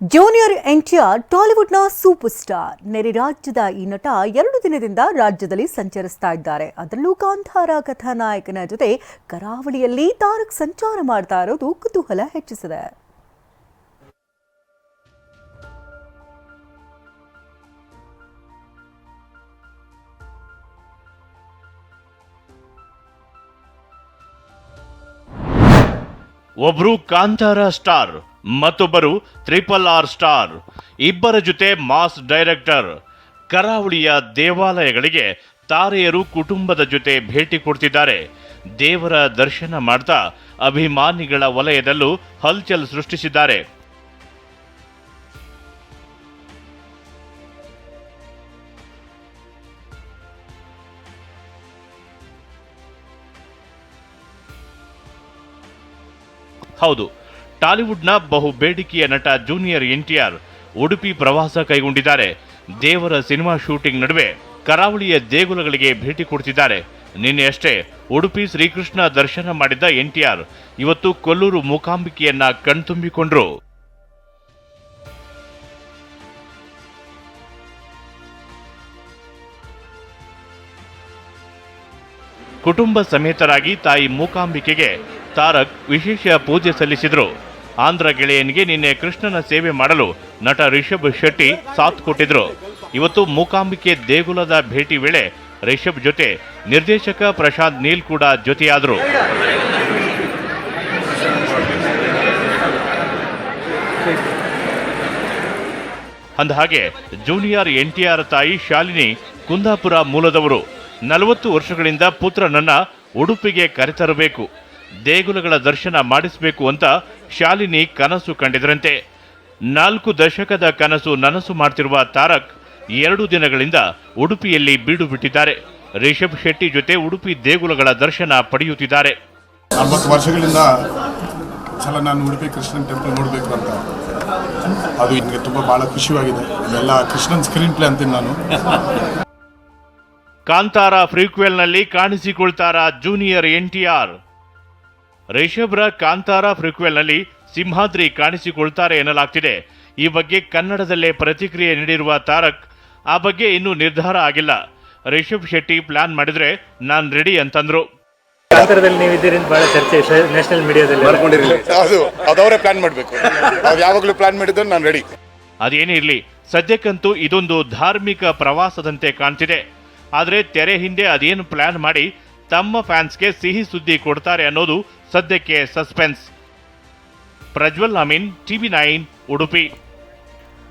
Junior NTR ಟಾಲಿವುಡ್ನ super star ನೆರೆ ರಾಜ್ಯದ ಈ ನಟ ಎರಡು ದಿನದಿಂದ ರಾಜ್ಯದಲ್ಲಿ ಸಂಚರಿಸ್ತಾ ಇದ್ದಾರೆ. ಅದರಲ್ಲೂ ಕಾಂತಾರ ಕಥಾನಾಯಕನ ಜೊತೆ ಕರಾವಳಿಯಲ್ಲಿ ತಾರಕ್ ಸಂಚಾರ ಮಾಡ್ತಾ ಇರೋದು ಕುತೂಹಲ ಹೆಚ್ಚಿಸಿದೆ. ಒಬ್ರು ಕಾಂತಾರ ಸ್ಟಾರ್ ಮತ್ತೊಬ್ಬರು ಟ್ರಿಪಲ್ ಆರ್ ಸ್ಟಾರ್. ಇಬ್ಬರ ಜೊತೆ ಮಾಸ್ ಡೈರೆಕ್ಟರ್. ಕರಾವಳಿಯ ದೇವಾಲಯಗಳಿಗೆ ತಾರೆಯರು ಕುಟುಂಬದ ಜೊತೆ ಭೇಟಿ ಕೊಡ್ತಿದ್ದಾರೆ. ದೇವರ ದರ್ಶನ ಮಾಡ್ತಾ ಅಭಿಮಾನಿಗಳ ವಲಯದಲ್ಲೂ ಹಲ್ಚಲ್ ಸೃಷ್ಟಿಸಿದ್ದಾರೆ. ಹೌದು. ಟಾಲಿವುಡ್ನ ಬಹು ಬೇಡಿಕೆಯ ನಟ ಜೂನಿಯರ್ ಎನ್ಟಿಆರ್ ಉಡುಪಿ ಪ್ರವಾಸ ಕೈಗೊಂಡಿದ್ದಾರೆ. ದೇವರ ಸಿನಿಮಾ ಶೂಟಿಂಗ್ ನಡುವೆ ಕರಾವಳಿಯ ದೇಗುಲಗಳಿಗೆ ಭೇಟಿ ಕೊಡ್ತಿದ್ದಾರೆ. ನಿನ್ನೆಯಷ್ಟೇ ಉಡುಪಿ ಶ್ರೀಕೃಷ್ಣ ದರ್ಶನ ಮಾಡಿದ್ದ ಎನ್ಟಿಆರ್ ಇವತ್ತು ಕೊಲ್ಲೂರು ಮೂಕಾಂಬಿಕೆಯನ್ನ ಕಣ್ತುಂಬಿಕೊಂಡ್ರು. ಕುಟುಂಬ ಸಮೇತರಾಗಿ ತಾಯಿ ಮೂಕಾಂಬಿಕೆಗೆ ತಾರಕ್ ವಿಶೇಷ ಪೂಜೆ ಸಲ್ಲಿಸಿದ್ರು. ಆಂಧ್ರ ಗೆಳೆಯನಿಗೆ ನಿನ್ನೆ ಕೃಷ್ಣನ ಸೇವೆ ಮಾಡಲು ನಟ ರಿಷಬ್ ಶೆಟ್ಟಿ ಸಾಥ್ ಕೊಟ್ಟಿದ್ರು. ಇವತ್ತು ಮೂಕಾಂಬಿಕೆ ದೇಗುಲದ ಭೇಟಿ ವೇಳೆ ರಿಷಬ್ ಜೊತೆ ನಿರ್ದೇಶಕ ಪ್ರಶಾಂತ್ ನೀಲ್ ಕೂಡ ಜೊತೆಯಾದರು. ಅಂದಹಾಗೆ, ಜೂನಿಯರ್ ಎನ್ಟಿಆರ್ ತಾಯಿ ಶಾಲಿನಿ ಕುಂದಾಪುರ ಮೂಲದವರು. ನಲವತ್ತು ವರ್ಷಗಳಿಂದ ಪುತ್ರನನ್ನ ಉಡುಪಿಗೆ ಕರೆತರಬೇಕು. ದೇಗುಲಗಳ ದರ್ಶನ ಮಾಡಿಸಬೇಕು ಅಂತ ಶಾಲಿನಿ ಕನಸು ಕಂಡಿದ್ರಂತೆ. ನಾಲ್ಕು ದಶಕದ ಕನಸು ನನಸು ಮಾಡ್ತಿರುವ ತಾರಕ್ ಎರಡು ದಿನಗಳಿಂದ ಉಡುಪಿಯಲ್ಲಿ ಬೀಡು ಬಿಟ್ಟಿದ್ದಾರೆ ರಿಷಬ್ ಶೆಟ್ಟಿ ಜೊತೆ ಉಡುಪಿ ದೇಗುಲಗಳ ದರ್ಶನ ಪಡೆಯುತ್ತಿದ್ದಾರೆ. ನಲವತ್ತು ವರ್ಷಗಳಿಂದ ಸಲ ನಾನು ಉಡುಪಿ ಕೃಷ್ಣನ್ ಟೆಂಪಲ್ ನೋಡಬೇಕು ಅಂತ. ಅದು ನನಗೆ ತುಂಬ ಭಾಳ ಖುಷಿಯಾಗಿದೆ. ಎಲ್ಲ ಕೃಷ್ಣನ್ ಸ್ಕ್ರೀನ್ ಪ್ಲೇ ಅಂತೀನಿ ನಾನು. ಕಾಂತಾರ ಫ್ರೀಕ್ವೆಲ್ನಲ್ಲಿ ಕಾಣಿಸಿಕೊಳ್ತಾರ ಜೂನಿಯರ್ ಎನ್ಟಿಆರ್ ರಿಷಬ್ರ ಕಾಂತಾರ ಫ್ರೀಕ್ವೆಲ್ನಲ್ಲಿ ಸಿಂಹಾದ್ರಿ ಕಾಣಿಸಿಕೊಳ್ತಾರೆ ಎನ್ನಲಾಗ್ತಿದೆ. ಈ ಬಗ್ಗೆ ಕನ್ನಡದಲ್ಲೇ ಪ್ರತಿಕ್ರಿಯೆ ನೀಡಿರುವ ತಾರಕ್ ಆ ಬಗ್ಗೆ ಇನ್ನೂ ನಿರ್ಧಾರ ಆಗಿಲ್ಲ. ರಿಷಬ್ ಶೆಟ್ಟಿ ಪ್ಲಾನ್ ಮಾಡಿದ್ರೆ ನಾನ್ ರೆಡಿ ಅಂತಂದ್ರು. ಕಾಂತಾರದಲ್ಲಿ ಅಂತ ಬಹಳ ಚರ್ಚೆ ನ್ಯಾಷನಲ್ ಮೀಡಿಯಾದಲ್ಲಿ ಅದು ಅದವರೇ ಪ್ಲಾನ್ ಮಾಡಬೇಕು. ಅದು ಯಾವಾಗಲೂ ಪ್ಲಾನ್ ಮಾಡಿದ್ರು ನಾನು ರೆಡಿ. ಅದೇನೇ ಇರಲಿ ಸದ್ಯಕ್ಕಂತೂ ಇದೊಂದು ಧಾರ್ಮಿಕ ಪ್ರವಾಸದಂತೆ ಕಾಣ್ತಿದೆ. ಆದರೆ ತೆರೆ ಹಿಂದೆ ಅದೇನು ಪ್ಲಾನ್ ಮಾಡಿ ತಮ್ಮ ಫ್ಯಾನ್ಸ್ಗೆ ಸಿಹಿ ಸುದ್ದಿ ಕೊಡ್ತಾರೆ ಅನ್ನೋದು ಸದ್ಯಕ್ಕೆ suspense Prajwal Ameen TV nine Udupi